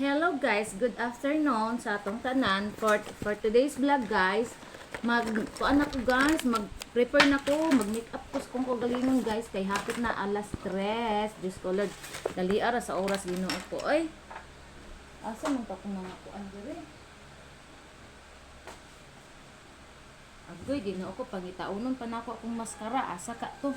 Hello guys, good afternoon sa atong tanan for for today's vlog guys. Mag kuan ako guys, mag prepare na ko, mag makeup ko kung ko galingon guys kay hapit na alas 3. Diyos ko Lord, dali ara sa oras Ginoo ko. Oy. Asa man ta ko mga kuan dire? Agoy, Ginoo ko pangitaunon pa na ako akong maskara. Asa ka to?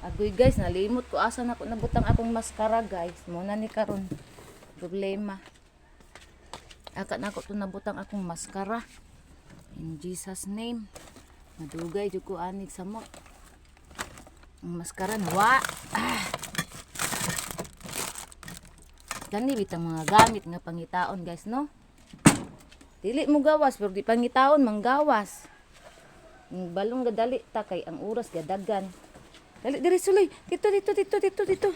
Agoy guys, nalimot ko asa na ko nabutang akong maskara guys. Muna ni karon problema. Aka na ko nabutang akong maskara. In Jesus name. Madugay jud ko anig sa mo. Ang maskara nawa. Ah. Gani bitang mga gamit nga pangitaon guys no. Dili mo gawas pero di pangitaon manggawas. Ang balong gadali ta kay ang oras gadagan. Dali, diri sulay. Dito, dito, dito, dito, dito.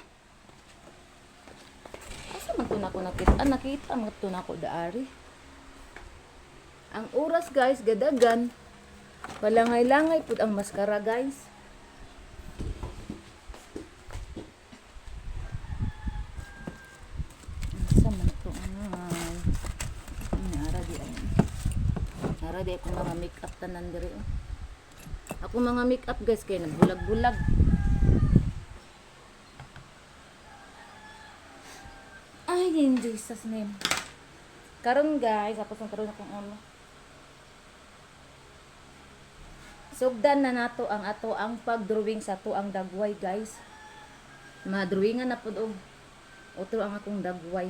Asa man to na ko nakita? Ah, nakita man na ko daari. Ang oras guys, gadagan. Palangay-langay pud ang maskara guys. Asa man to di ay. Nara di ako mga make-up tanan diri. oh. Ako mga make-up guys kay nagbulag-bulag. Ay, in Jesus name. Karon guys, tapos ang karon akong ano. Sugdan na nato ang ato ang pagdrawing sa to ang dagway guys. Madrawingan na pud og Otro ang akong dagway.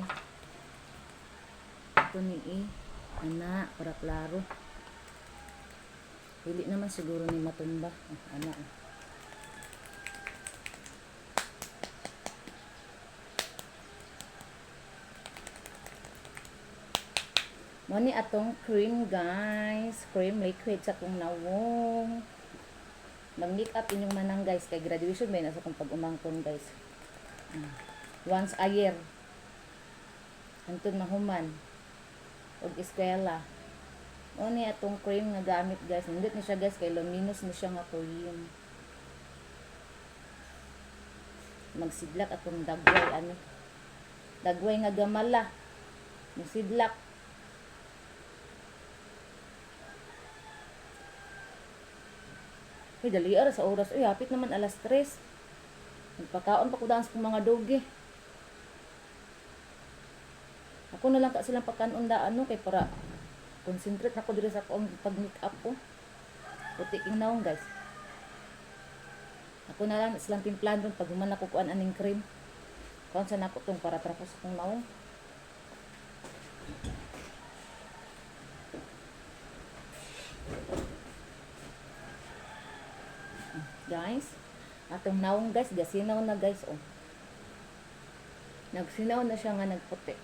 Ito ni i. Ana, para klaro. Dili naman siguro ni matumba. Ah, ana. ah. Mo ni atong cream guys. Cream liquid sa kong nawong. Mag-make up inyong manang guys. Kay graduation may nasa kong pag-umangkon guys. Ah. Once a year. Antun mahuman. Og eskwela. Mo ni atong cream nga gamit guys. Nindot ni siya guys kay luminous ni siya nga kuryum. Magsidlak atong dagway ano. Dagway nga gamala. Magsidlak. Uy, dali ara sa oras. Uy, hapit naman alas 3. Nagpakaon pa ko dance kong mga doge. Ako na lang ka silang pagkanon da ano kay para concentrate na ko sa akong pag make up ko. Puti king naong guys. Ako na lang silang timplan doon pag human ako kuan aning cream. Kuan sa nako tong para trapos akong naong. Guys, atong naong guys, gasinaw na guys oh. Nagsinaw na siya nga nagputi.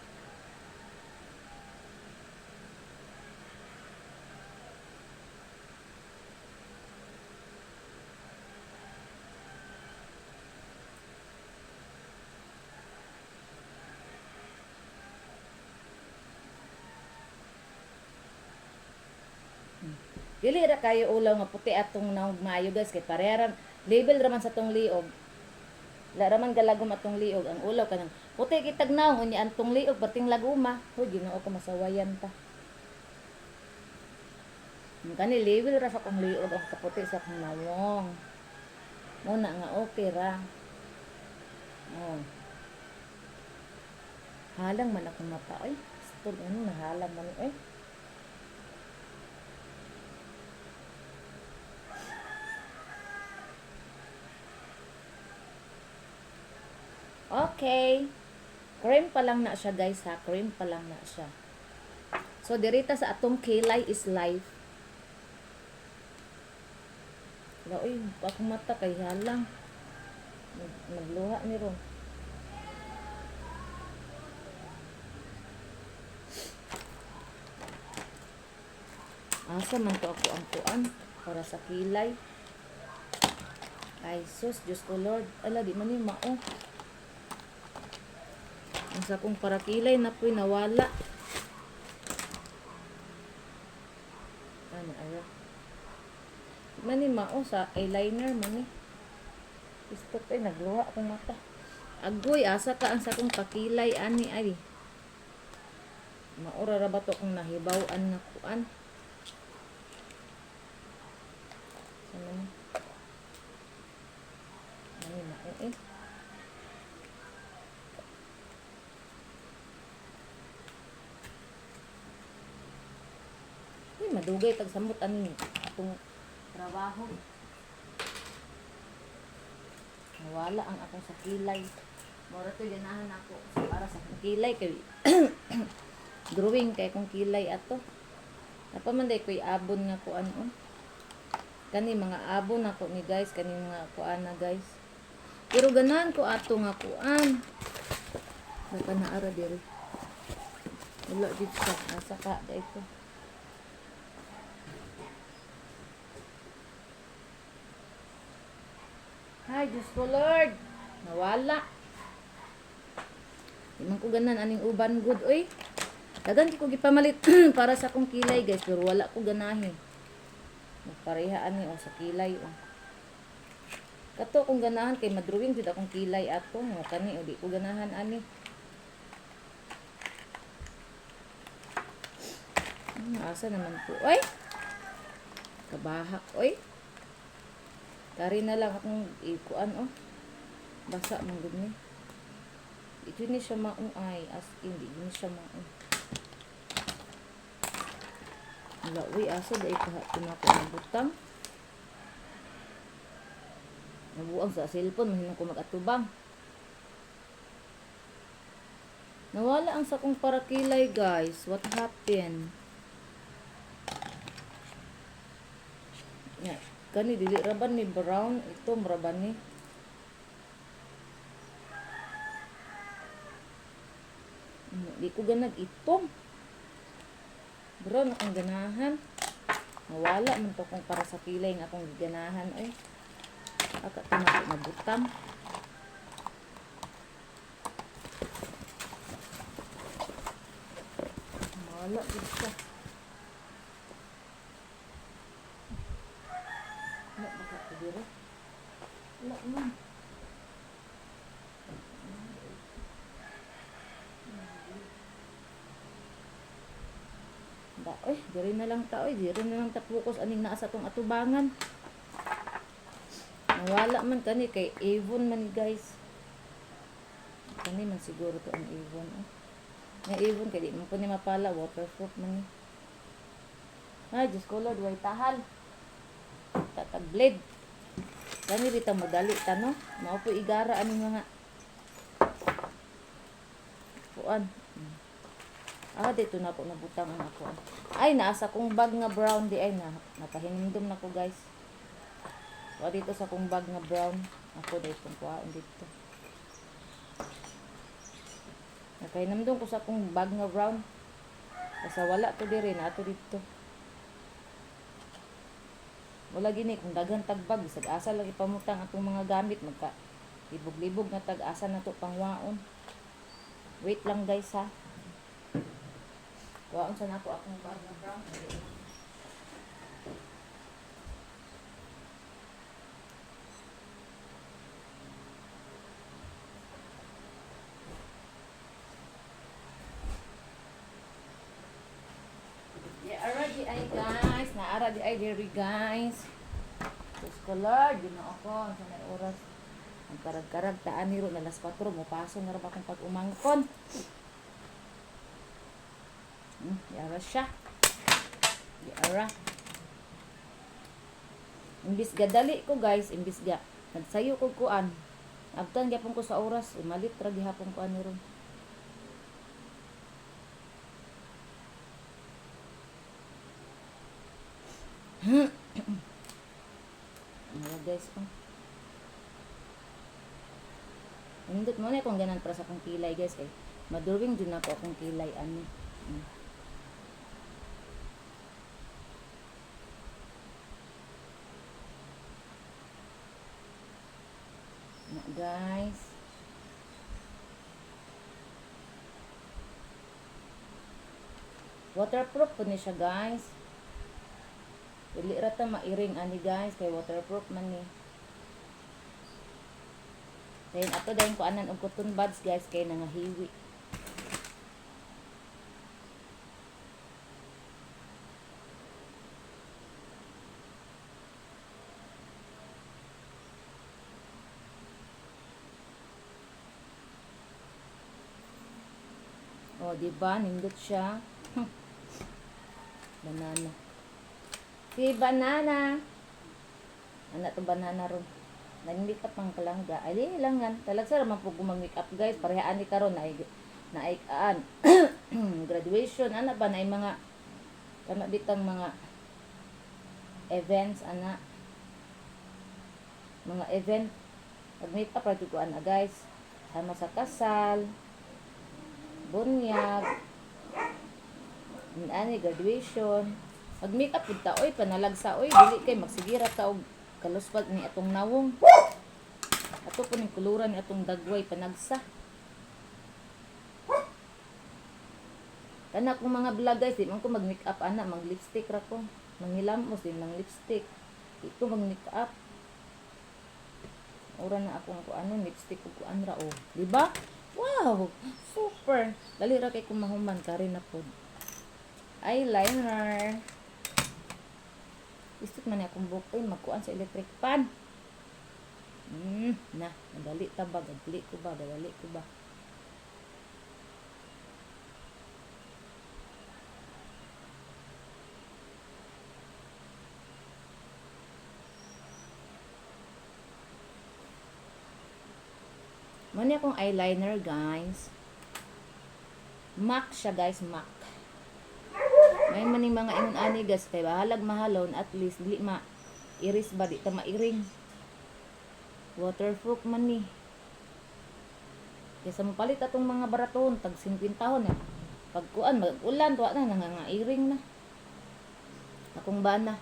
Dili ra kayo ulaw nga puti atong naong maayo guys kay pareran label raman sa tong liog. La raman galagom atong liog ang ulaw kanang puti kitag naong unya antong liog bating laguma. Hoy Ginoo ko masawayan ta. Ang kani label ra sa kong liog ang kaputi sa kong nawong. Muna nga okay ra. Oh. Halang man akong mata ay. Stod ano nahalang man eh. Okay. Cream pa lang na siya guys ha. Cream pa lang na siya. So, dirita sa atong kilay is life. Wala, uy, akong mata kay halang. Nag- Nagluha ni Ron. Asa man to ako ang kuan para sa kilay. Ay, sus, Diyos ko Lord. Ala, di man yung mao. Ang sa kong parakilay na po'y nawala. Ano, ara. Mani mao sa eyeliner mani. Isto ay nagluha akong mata. Agoy, asa ka ang sakong pakilay ani ay. Maura ra ba to kung nahibaw-an nga kuan? Ano? Ano na eh madugay tag samot ani atong trabaho. Nawala ang akong sa kilay. Mora to ganahan ako para sa akong kilay kay drawing kay kung kilay ato. Napamanday ko'y abon nga kuan on. Kani mga abon ako ni guys, kani mga kuan na guys. Pero ganahan ko ato nga kuan. Baka naara diri. Wala dito sa asa ka dito. Ay, Diyos ko Lord. Nawala. Di man ko ganan aning uban good oy. Dagan ko gipamalit para sa akong kilay guys, pero wala ko ganahin. Magparehaan ni o sa kilay o. Kato kung ganahan kay madrawing jud akong kilay ato, mo kani o di ko ganahan ani. Hmm, asa naman po. Oy! Kabahak, oy. Kari na lang akong ikuan oh. Basa man gud ni. Ito ni siya maong ay as in di ni siya maong. Uy, asa dahil kahapon ako ng butang. Nabuang sa cellphone, mahinang ko mag-atubang. Nawala ang sakong parakilay, guys. What happened? Ya, kani dili raban ni brown, ito maraban ni. Hmm, Di ko ganag itong. Brown akong ganahan. Nawala man to kung para sa kilay nga akong ganahan ay. Aka to na nabutam. Nawala siya. Wala baka ko diri. Wala man. Da, oy, diri na lang ta, oy, diri na lang ta focus aning naa sa tong atubangan. Nawala man kani kay Avon man guys. Kani man siguro to ang Avon. Oh. Nga Avon kay di man po ni mapala waterproof man ni. Ay, Diyos ko Lord, way tahal. Tatag blade. Kani rita mo dali ta no. Mao po igara ani mga kuan. Ah, dito na po nabutang ang ako. Ay, naasa kong bag nga brown di ay na napahinumdum na ko guys. Wa dito sa kong bag nga brown. Ako dito kong kuhaan dito. Nakahinumdum ko sa kong bag nga brown. Basta wala to diri na ato dito. Wala gini kung daghan tagbag bisag asa lagi pamutang atong mga gamit magka libog-libog na tag-asa na to pangwaon. Wait lang guys ha. Waon sa nako akong bag brown. Yeah, already ay Naara di ay diri guys. Diyos ko Lord, yun na ako. Sa may oras. Ang karag-karag taan niro na las 4 mo paso ra ba akong pag-umangkon. Hmm, yara siya. Yara. Imbis ga dali ko guys, imbis ga nagsayo ko kuan. Abtan gyapon ko sa oras, umalit ra gihapon ko ani ron. Ano guys oh. Nindot mo na kung ganan para sa akong kilay guys kay madurwing din ako akong kilay ani. Hmm. Na, guys. Waterproof po ni siya guys. Dili ra ta mairing ani guys kay waterproof man ni. Then ato dayon ko anan og cotton buds guys kay nangahiwi. Oh, di ba? Nindot siya. banana. Si banana. Anak to banana ron. Nag-make up ang kalangga. Ay, di langan. Talag sa raman po gumag-make up guys. Parehaan ni karon na na aan. graduation ana ba na mga kana bitang mga events ana mga event pag gyud ko ana guys sama sa kasal bunyag ani graduation pag make up ta oy panalagsa oy dili kay magsigira ta og kaluspag ni atong nawong ato po ning kuluran ni atong dagway panagsa Kana kung mga vlog guys, di man ko mag make up ana, mag lipstick ra ko. Mangilamos din ng lipstick. Ito mag make up. Ora na akong ko ano, lipstick ko kuan ra oh. Di ba? Wow! Super! Dali ra kay kumahuman kari na pod. Eyeliner. Isip man akong buhok ay magkuan sa electric pan. Hmm, na, madali ta ba? Gadali ko ba? Gadali ko ba? Muna akong eyeliner, guys. MAC siya, guys. MAC. May maning mga ingon ani guys kay bahalag mahalon at least dili ma iris ba di ta mairing. Waterproof man ni. Kaysa mo palit atong mga baraton tag 50 taon eh. Pag kuan mag-ulan tuwa na nangangairing na. Akong bana.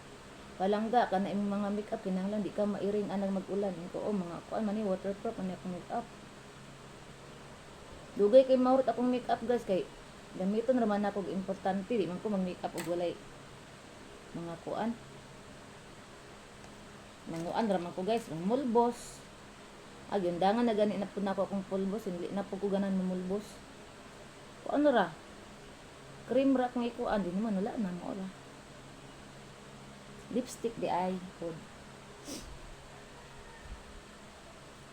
Palangga kana imong mga makeup kinahanglan di ka mairing anang mag-ulan. Ito oh mga kuan man ni waterproof man ni akong makeup. Dugay kay maurit akong makeup guys kay gamiton naman ako importante di man ko mag makeup og walay mga kuan. Nanguan raman ko guys, ng mulbos. Ag yun, dangan na gani na po na ako akong pulbos, hindi na po ko ganan mamulbos. Kung ano ra? Cream ra kung ikuan, di naman wala na mo ra. Lipstick di ay, food.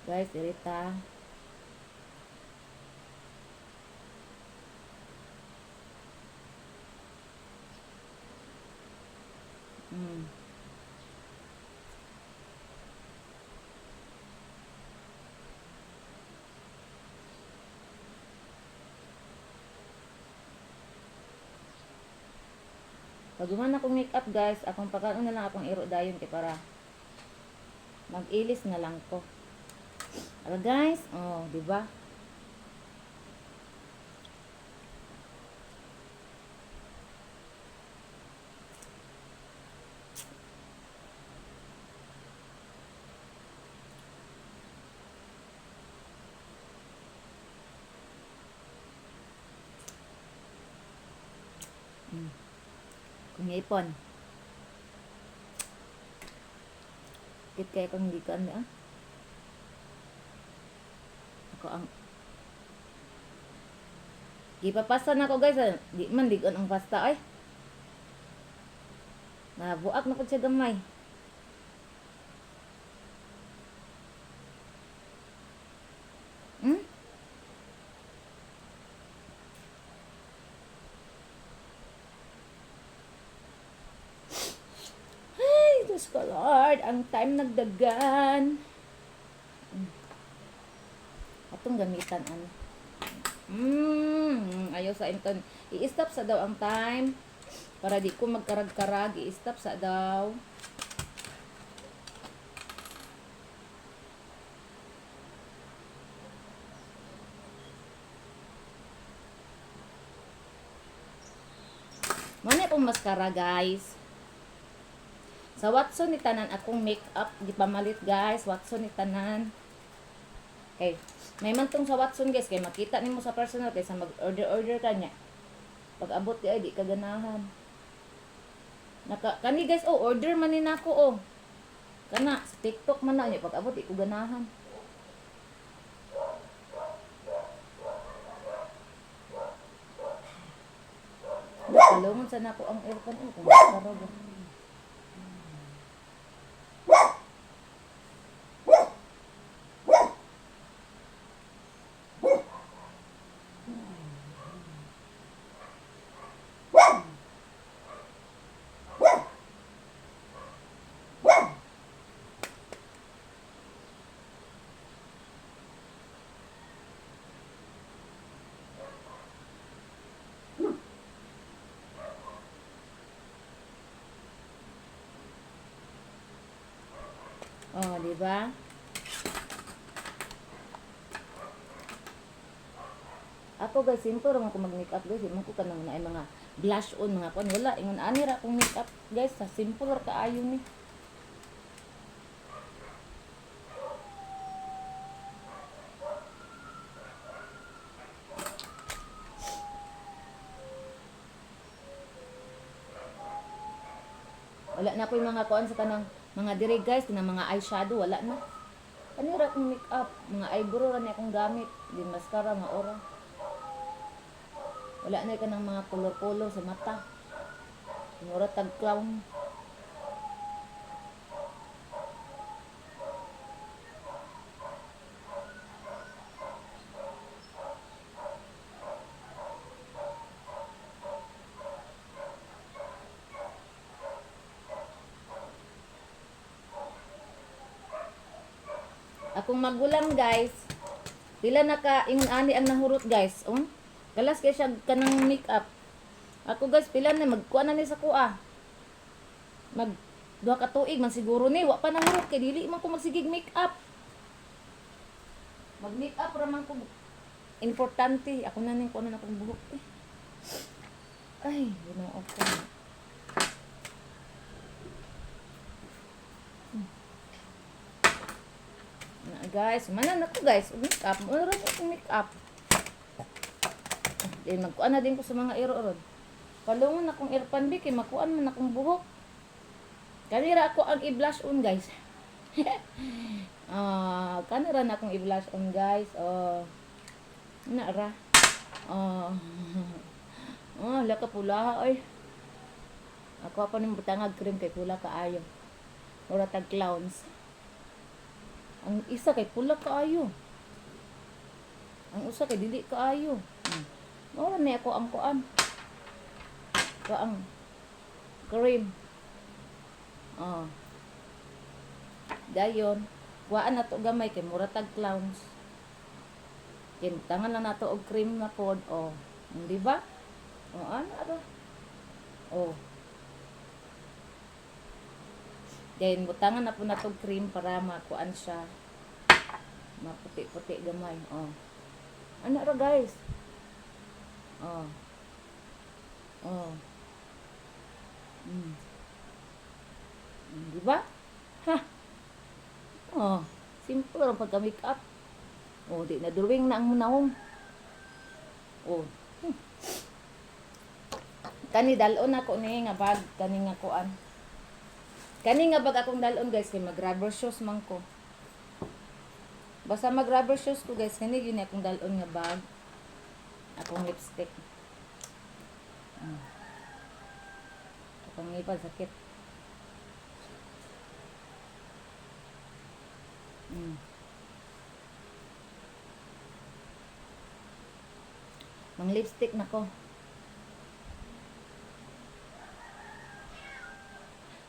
Guys, irita. Mm. Pag guman akong makeup guys, akong pagkaon na lang akong iro dayon kay para mag-ilis na lang ko. Pero guys, oh, di ba? Ipon. Kit kaya kung hindi ka ano ah. Ako ang Ipapasta na ko guys. ah. Di man ko ang pasta ay. Nabuak na ko siya gamay. Hmm? Ay, Diyos ko Lord, ang time nagdagan. Atong gamitan ano. Mm, ayaw sa inton. I-stop sa daw ang time para di ko magkarag-karag. I-stop sa daw. Muna pong mascara guys. Sa Watson ni tanan akong makeup gipamalit guys, Watson ni tanan. Okay. May mantong sa Watson guys kay makita nimo sa personal kaysa mag-order order kanya. Pag abot di ay di kaganahan. Naka kani guys oh order man ni nako oh. Kana sa TikTok man na niya pag abot di ko ganahan. Kalungon sa nako ang aircon oh, kung ba? Ako guys, simple ra man ko mag-makeup guys. Hindi man ko kanang na mga blush on mga kon wala ingon ani ra akong makeup guys. Sa simple ra kaayo ni. Wala na ko yung mga kuan sa kanang mga dire guys, kanang mga eyeshadow, wala na. Ano ra akong makeup, mga eyebrow ra akong gamit, di mascara, mga ora. Wala na ka ng mga color-color sa mata. Mura tag clown. Akong magulang guys, pila na ka ingon ani ang nahurot guys. Um, galas kay siya kanang makeup. Ako guys, pila na magkuha na ni sa kuha. Mag duha ka tuig man siguro ni wa pa nahurot kay dili man ko magsigig makeup. Mag makeup ra man ko importante. Ako na ning kuno na akong buhok eh. Ay, ginoo ko. Na guys, manan ako guys, ug makeup, mo ra ko makeup. Then magkuan na din ko sa mga iro ron. Palungon akong earpan bi kay makuan man akong buhok. Kanira ako ang i-blush on guys. Ah, kanira na akong i-blush on guys. Oh. Na ra. Oh. Oh, laka pula oy. Ako pa ning butangag cream kay pula kaayo. Ora tag clowns. Ang isa kay pula kaayo. Ang usa kay dili kaayo. Hmm. Ora ni ako ang kuan. Kaang cream. Oh. Dayon, waan na to gamay kay mura tag clowns. Kintangan lang nato og cream na pod. Oh, di ba? Oh, ano ano? Oh. Then, butangan na po na tong cream para makuan siya. Maputi-puti gamay. Oh. Ano ra guys? Oh. Oh. Mm. Di ba? Ha? Oh. Simple ang pagka-make up. Oh, di na drawing na ang munahong. Oh. Hmm. Kani dalon ako ni nga bag kani nga kuan. Kani nga bag akong dalon guys kay mag rubber shoes man ko. Basta mag rubber shoes ko guys kani yun akong dalon nga bag. Akong lipstick. Mm. Akong ngipal sakit. Mm. Mang lipstick na ko.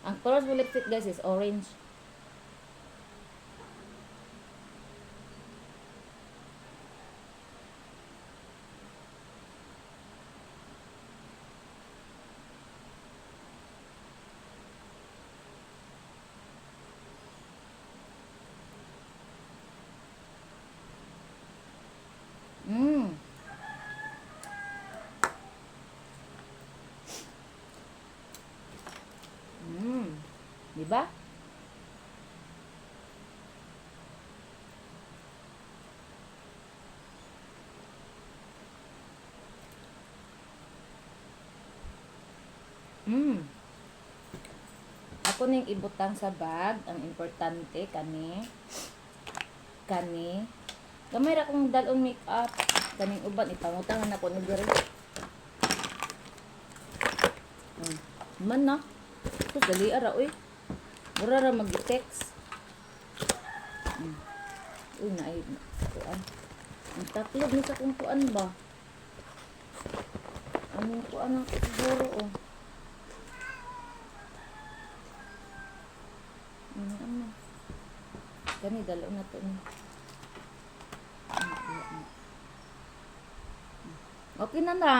Ang colors mo lipstick guys is orange. Mm. Mm. Ba? Mm. Ako ning ibutang sa bag, ang importante kani kani gamay ra kong dalon makeup kaning uban ipangutangan ako ni diri Man na. Ito, dali ara, uy. Mura ra mag-text. Hmm. Uy, na ay, kuan. Ang tatlog ni sa kung kuan ba? Anong kuan ang siguro, oh. Ano, ano. Kani, dalaw na to. ni. Okay na na.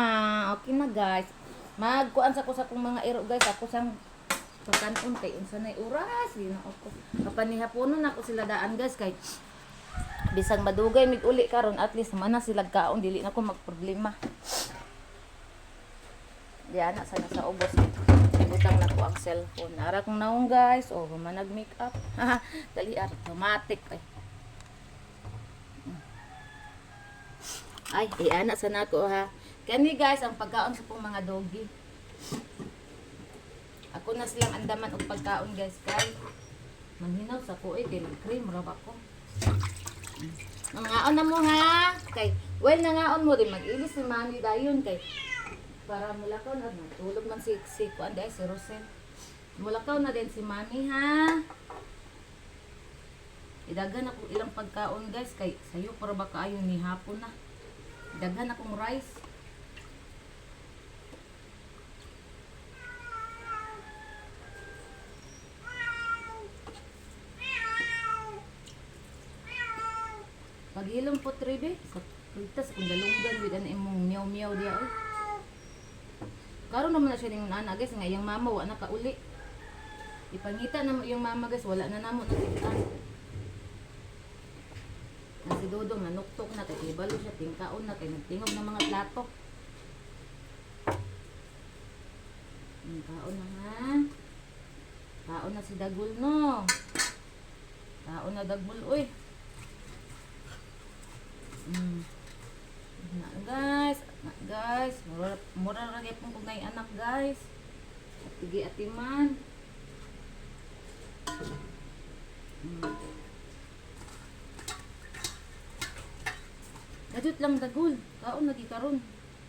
Okay na, guys. Magkuan sa ko sa kong mga iro, guys. Ako sang pagkanon kay unsa nay oras di na ako. Kapanihaponon ako sila daan guys kay bisang madugay mig uli karon at least man na sila kaon dili na ko magproblema. Di ana sana sa ubos. Ibutang na ko ang cellphone. Ara kong naong guys. Oh manag make up. Dali ara automatic ay ay iana sana ko ha. Kani guys ang pagkaon sa pong mga doggy ako na silang andaman og pagkaon guys kay manhinaw sa ko eh cream ra ko Nangaon na mo ha kay well nangaon mo din mag-ilis ni mami dayon kay para mulakaw na tulog man si si kuan dai si Rosel mulakaw na din si mami ha Idagan ako ilang pagkaon guys kay sayo para ba kaayo ni hapon na. Idagan akong rice. Paghilom po tribe sa kultas kung dalunggan wid an imong meow meow dia oy. Karon naman na siya ning nana guys nga iyang mama wa na kauli. Ipangita na iyang mama guys wala na namo nakitaan. Na si Dodong nanuktok na kay ibalo siya tingkaon na kay nagtingog ng mga plato. Hmm, kaon na ha. Kaon na si Dagul no. Kaon na Dagul oy. Mm. Na guys, na guys, mura mura ra gyud pong nay anak guys. At Tigi atiman. Mm. Lang dagul. Kaon lagi karon.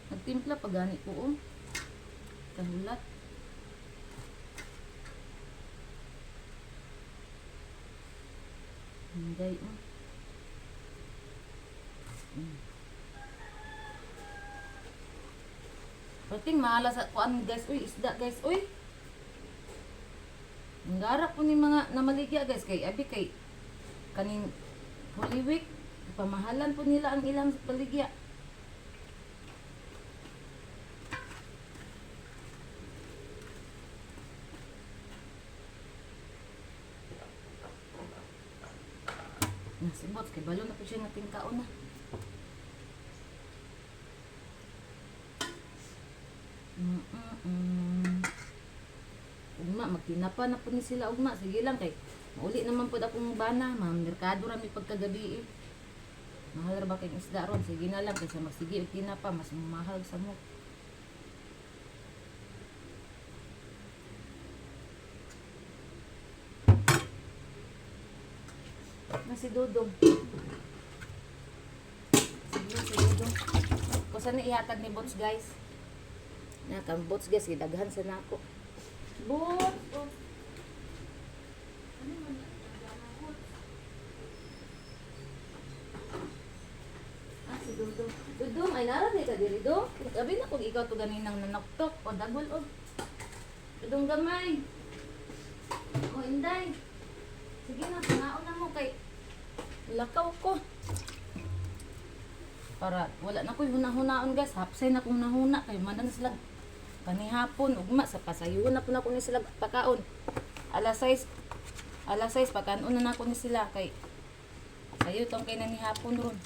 Nagtimpla pa gani ko oh. Kahulat. Hinday oh. Pating mahala sa kuan guys, uy, isda guys, uy. Ang garap po ni mga namaligya guys kay abi kay kaning Holy Week pamahalan po nila ang ilang paligya. Nasibot kay balo na po siya nating kaon na. Magtinapa na po ni sila ugma. Sige lang kay mauli naman po akong bana. Ma'am, merkado rami pagkagabi eh. Mahal ra ba kayong isda ron? Sige na lang kaysa magsige og tinapa. Mas mahal sa mo. Na si Dudong. Sige, si Dudong. Kung saan ni ihatag ni Bots guys? Na kang bots guys, gidaghan sa nako. Bots! Oh. Ah, si Dudong. Dudong, ay narabi ka diri do. Sabi na kung ikaw to ganinang nanaktok o dagol o. Dudong gamay. O inday. Sige na, panaon na mo kay lakaw ko. Para wala na ko hunahunaan guys. Hapsay na kong nahuna kay manan sila panihapon ugma sa pasayon na po na ko ni sila pakaon. Alas 6 alas 6 pagkaon na nako ni sila kay sayo tong kay nanihapon ron.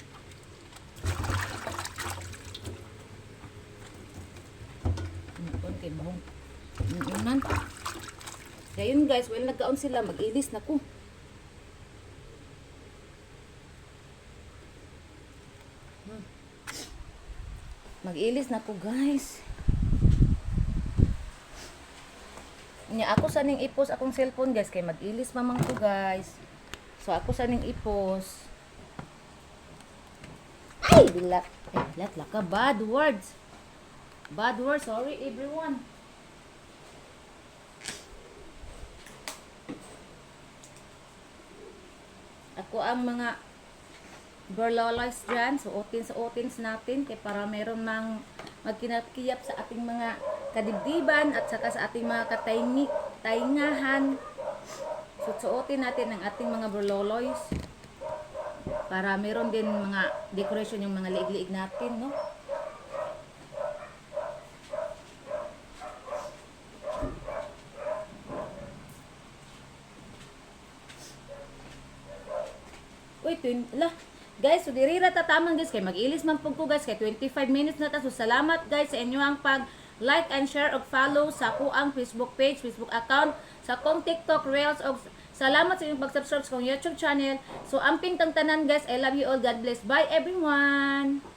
Nagkaon kay bahong. Unan. Dayon guys, well nagkaon sila mag-ilis na ko. Mag-ilis na ko guys. niya ako sa ning ipos akong cellphone guys kay mag-ilis mamang ko guys. So ako sa ning ipos. Ay, bilat. Ay, eh, bilat laka bad words. Bad words, sorry everyone. Ako ang mga Berloloys dyan, suotin-suotins natin kay para meron mang magkinakiyap sa ating mga kadibdiban at saka sa ating mga katayni, taingahan. So, suotin natin ang ating mga burloloys para meron din mga decoration yung mga liig-liig natin, no? Uy, twin, lah. Guys, so diri ra ta tamang guys kay mag-ilis man pug ko guys kay 25 minutes na ta. So salamat guys sa inyo ang pag like and share og follow sa kuang Facebook page, Facebook account, sa kong TikTok Reels og salamat sa inyong pag-subscribe sa kong YouTube channel. So amping tang tanan guys, I love you all. God bless. Bye everyone.